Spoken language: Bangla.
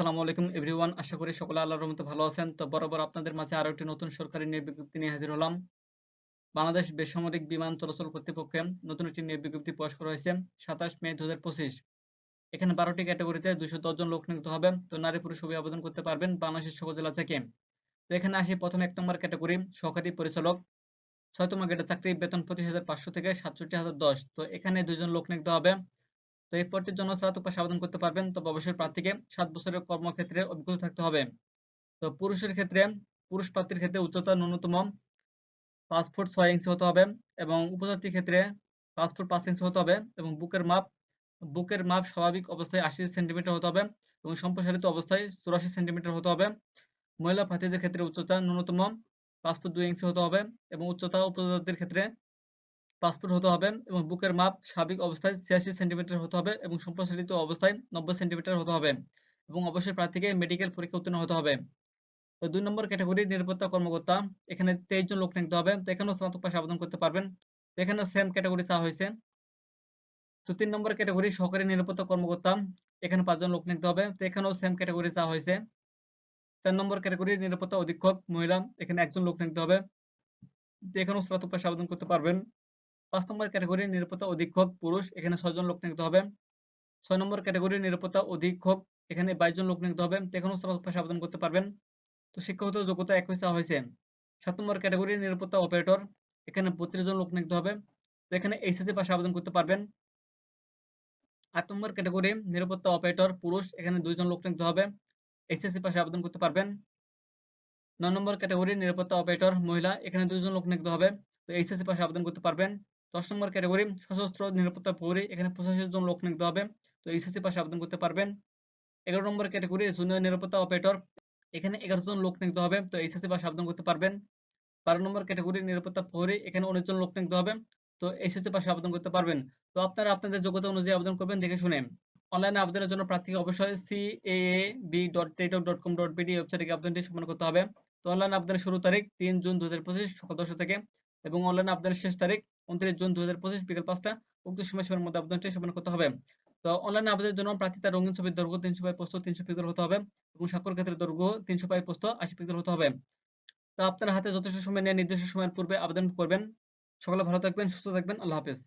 আসসালামু আলাইকুম এভরিওয়ান আশা করি সকলে আল্লাহর রহমতে ভালো আছেন। তো বরাবর আপনাদের মাঝে আরও একটি নতুন সরকারি নিয়োগ বিজ্ঞপ্তি নিয়ে হাজির হলাম। বাংলাদেশ বেসামরিক বিমান চলাচল কর্তৃপক্ষে নতুন একটি নিয়োগ বিজ্ঞপ্তি প্রকাশ করা হয়েছে, সাতাশ মে দু এখানে বারোটি ক্যাটাগরিতে দুইশো জন লোক নিযুক্ত হবে। তো নারী পুরুষ সবাই আবেদন করতে পারবেন বাংলাদেশের সকল জেলা থেকে। তো এখানে আসি প্রথম এক নম্বর ক্যাটাগরি, সহকারী পরিচালক। ছয়তম গেটে চাকরি বেতন পঁচিশ হাজার পাঁচশো থেকে সাতষট্টি হাজার দশ। তো এখানে দুইজন লোক নিযুক্ত হবে। তো এই পদটির জন্য স্নাতক পাশে আবেদন করতে পারবেন। তবে অবশ্যই প্রার্থীকে সাত বছরের কর্মক্ষেত্রে অভিজ্ঞতা থাকতে হবে। তো পুরুষের ক্ষেত্রে, পুরুষ প্রার্থীর ক্ষেত্রে উচ্চতা ন্যূনতম পাঁচ ফুট ছয় ইঞ্চি হতে হবে এবং উপজাতির ক্ষেত্রে পাঁচ ফুট পাঁচ ইঞ্চি হতে হবে এবং বুকের মাপ বুকের মাপ স্বাভাবিক অবস্থায় আশি সেন্টিমিটার হতে হবে এবং সম্প্রসারিত অবস্থায় চুরাশি সেন্টিমিটার হতে হবে। মহিলা প্রার্থীদের ক্ষেত্রে উচ্চতা ন্যূনতম পাঁচ ফুট দুই ইঞ্চি হতে হবে এবং উচ্চতা উপজাতির ক্ষেত্রে পাসপোর্ট হতে হবে এবং বুকের মাপ স্বাভাবিক অবস্থায় ছিয়াশি সেন্টিমিটার হতে হবে এবং সম্প্রসারিত অবস্থায় নব্বই সেন্টিমিটার হতে হবে এবং অবশ্যই প্রার্থীকে মেডিকেল পরীক্ষা উত্তীর্ণ হতে হবে। তো দুই নম্বর ক্যাটাগরি নিরাপত্তা কর্মকর্তা, এখানে তেইশ জন লোক নিতে হবে, তো এখানেও স্নাতক পাশে আবেদন করতে পারবেন। এখানেও সেম ক্যাটাগরি চাওয়া হয়েছে। তো তিন নম্বর ক্যাটাগরি সহকারী নিরাপত্তা কর্মকর্তা, এখানে পাঁচজন লোক নিতে হবে, তো এখানেও সেম ক্যাটাগরি চাওয়া হয়েছে। চার নম্বর ক্যাটাগরি নিরাপত্তা অধীক্ষক, মহিলা, এখানে একজন লোক নিতে হবে, তো এখানেও স্নাতক পাশে আবেদন করতে পারবেন। পাঁচ নম্বর ক্যাটাগরি নিরাপত্তা অধীক্ষক পুরুষ, এখানে ছয়জন লোক নিতে হবে ছয় নম্বর ক্যাটাগরি নিরাপত্তা অধীক্ষক, এখানে বাইশ জন লোক নিতে হবে এখানেও আবেদন করতে পারবেন। তো শিক্ষাগত যোগ্যতা একই চাওয়া হয়েছে। সাত নম্বর ক্যাটাগরি নিরাপত্তা অপারেটর এখানে বত্রিশ জন লোক নিতে হবে তো এখানে এইচএসসি পাশে আবেদন করতে পারবেন। আট নম্বর ক্যাটাগরি নিরাপত্তা অপারেটর পুরুষ, এখানে দুইজন লোক নিতে হবে। এইচএসসি পাশে আবেদন করতে পারবেন। নয় নম্বর ক্যাটাগরি নিরাপত্তা অপারেটর মহিলা, এখানে দুইজন লোক নিতে হবে। তো এইচএসসি পাশে আবেদন করতে পারবেন। দশ নম্বর ক্যাটাগরি সশস্ত্র নিরাপত্তা প্রহরী এখানে পঁচাশি জন লোক নিতে হবে। তো এইচএসসি পাশে আবেদন করতে পারবেন। এগারো নম্বর ক্যাটাগরি জুনিয়র নিরাপত্তা অপারেটর এখানে এগারো জন লোক নিতে হবে। তো এইচএসসি পাশে আবেদন করতে পারবেন। বারো নম্বর ক্যাটাগরি নিরাপত্তা প্রহরী এখানে উনিশ জন লোক নিতে হবে। তো এইচএসসি পাশে আবেদন করতে পারবেন। তো আপনারা আপনাদের যোগ্যতা অনুযায়ী আবেদন করবেন, দেখে শুনে। অনলাইনে আবেদনের জন্য প্রার্থীকে অবশ্যই C A B dot teletalk dot com dot BD ওয়েবসাইটে আবেদনটি সম্পন্ন করতে হবে। তো অনলাইন আবেদনের শুরু তারিখ তিন জুন দু হাজার পঁচিশ, সকাল দশটা থেকে। এবং অনলাইন আবেদনের শেষ তারিখ উনত্রিশ জুন দু বিকেল পাঁচটা। উক্ত সময়সীমার মধ্যে আবেদনটি সম্পন্ন করতে হবে। তো অনলাইন আবেদনের জন্য প্রার্থী তার রঙিন ছবির দৈর্ঘ্য তিনশো পাই পোস্ত তিনশো পিক্সেল হতে হবে এবং স্বাক্ষর ক্ষেত্রে দৈর্ঘ্য তিনশো পাই পোস্ত আশি পিক্সেল হতে হবে। তো আপনার হাতে যথেষ্ট সময় নিয়ে নির্দিষ্ট সময়ের পূর্বে আবেদন করবেন। সকলে ভালো থাকবেন, সুস্থ থাকবেন। আল্লাহ হাফেজ।